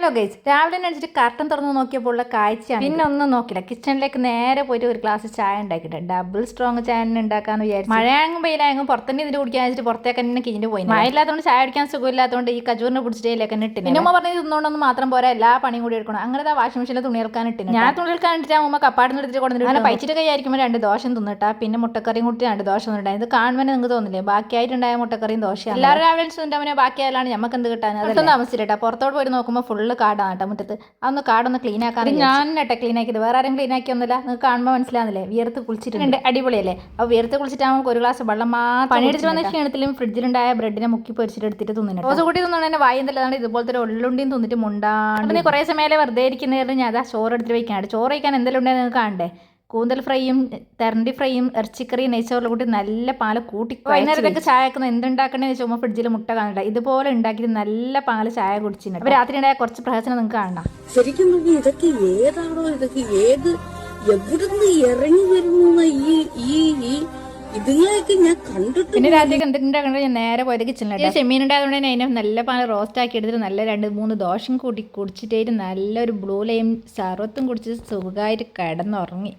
Hello guys രാവിലെ തന്നെ അടിച്ചിട്ട് കർട്ടൻ തുറന്ന് നോക്കിയപ്പോൾ ഉള്ള കാഴ്ചയാണ് പിന്നെ ഒന്നും നോക്കില്ല. കിച്ചണിലേക്ക് നേരെ പോയിട്ട് ഒരു ഗ്ലാസ് ചായ ഉണ്ടാക്കിയിട്ട് ഡബിൾ സ്ട്രോങ് ചായ തന്നെ ഉണ്ടാക്കാന്ന് വിചാരിച്ചു. മഴയാകും വെയിലാകും പുറത്തന്നെ ഇതിന് കുടിക്കാൻ വെച്ചിട്ട് പുറത്തേക്ക് തന്നെ കിഞ്ഞു പോയി മഴ ഇല്ലാത്തതുകൊണ്ട് ചായ കുടിക്കാൻ സുഖമില്ലാത്തതുകൊണ്ട് ഈ കജൂറിന് പിടിച്ചിട്ടേലൊക്കെ തന്നെ ഇട്ടിന്. പിന്നെ പറഞ്ഞ് തിന്നുകൊണ്ടൊന്നും മാത്രം പോരാ എല്ലാ പണിയും കൂടി എടുക്കണം. അങ്ങനെ വാഷിംഗ് മെഷീനിൽ തുണി എടുക്കാൻ ഇട്ടിന് ഞാൻ തുണി എടുക്കാൻ ഇട്ടിട്ട് ഉമ്മ കപ്പാടിന് എടുത്തിട്ട് കൊണ്ടിട്ട് അങ്ങനെ പൈച്ചിട്ട് കൈയായിരിക്കുമ്പോൾ രണ്ട് ദോശം തിന്നിട്ടാ പിന്നെ മുട്ടക്കറിയും കൂട്ടി രണ്ട് ദോഷം തിന്നിട്ടാ. ഇത് കാണുമ്പോൾ നിങ്ങൾക്ക് തോന്നില്ലേ? ബാക്കിയായിട്ടുണ്ടായ മുട്ടക്കറിയും ദോശയാണ് എല്ലാവരും രാവിലെ തിന്നിട്ട് ബാക്കിയായാലാണ് നമുക്ക് എന്ത് കിട്ടാൻ അതൊന്നും താമസിച്ചിട്ടാ പുറത്തോട്ട് പോയി നോക്കുമ്പോൾ ഫുള്ള് കാടാണ് കേട്ടോ മുറ്റത്ത്. അതൊന്ന് കാടൊന്ന് ക്ലീൻ ആക്കാൻ ഞാൻ കേട്ടോ ക്ലീൻ ആക്കിയത്? വേറെ ആരും ക്ലീൻ ആക്കിയൊന്നുമില്ല. നിങ്ങൾക്ക് കാണുമ്പോൾ മനസ്സിലാകുന്നില്ലേ വിയർത്ത് കുളിച്ചിട്ടുണ്ട്. അടിപൊളിയല്ലേ? അപ്പോൾ വിയർത്ത് കുളിച്ചിട്ടാകുമ്പോൾ ഒരു ഗ്ലാസ് വെള്ളം മാത്രം പണിയെടുത്ത് വന്ന ക്ഷീണത്തിലും ഫ്രിഡ്ജിലുണ്ടായ ബ്രെഡിനെ മുക്കി പൊരിച്ചിട്ട് എടുത്തിട്ട് തിന്നിട്ട് റോസ് കൂട്ടി തിന്നോണ്ട് തന്നെ വായും തല്ലാണ്ട് ഇതുപോലത്തെ ഒരു ഉള്ളുണ്ടിയും തിന്നിട്ട് മുണ്ടാണ് പിന്നെ കുറേ സമയം വെറുതെ ഇരിക്കുന്നതിന് ഞാൻ അതാ ചോറ് എടുത്തിട്ട് വയ്ക്കാണ്ട് ചോറ് വയ്ക്കാൻ എന്തെങ്കിലും ഉണ്ടെങ്കിൽ നിങ്ങൾക്ക് കാണണ്ടേ? കൂന്തൽ ഫ്രൈയും തെരണ്ടി ഫ്രൈയും ഇറച്ചിക്കറിയും നെയ്ച്ചോറിൽ കൂട്ടി നല്ല പാൽ കൂട്ടി വൈകുന്നേരത്തേക്ക് ചായ വെക്കുന്ന എന്തുണ്ടാക്കണമെന്ന് വെച്ചാൽ ഫ്രിഡ്ജിൽ മുട്ട കാണണ്ട. ഇതുപോലെ ഉണ്ടാക്കിയിട്ട് നല്ല പാൽ ചായ കുടിച്ചിട്ടുണ്ട് അപ്പോൾ രാത്രി ഉണ്ടായ കുറച്ച് പ്രഹസനം നിങ്ങൾക്ക് കാണണം. ശരിക്കും ഇതൊക്കെ ഏതാണോ ഇതൊക്കെ ഏത് എവിടുന്ന് ഇറങ്ങി വരുന്ന ഈ ഈ ഞാൻ കണ്ടിട്ട് പിന്നെ രാത്രി കണ്ടിട്ടുണ്ടാകണ്ട ഞാൻ നേരെ പോയത് കിച്ചണിലാണ് ചെമ്മീൻ ഉണ്ടായതുകൊണ്ട് തന്നെ അതിനെ നല്ല പാൽ റോസ്റ്റ് ആക്കി എടുത്തിട്ട് നല്ല രണ്ട് മൂന്ന് ദോശം കൂട്ടി കുടിച്ചിട്ടേ നല്ലൊരു ബ്ലൂ ലൈം സർവത്തും കുടിച്ച് സുഖമായിട്ട് കിടന്നുറങ്ങി.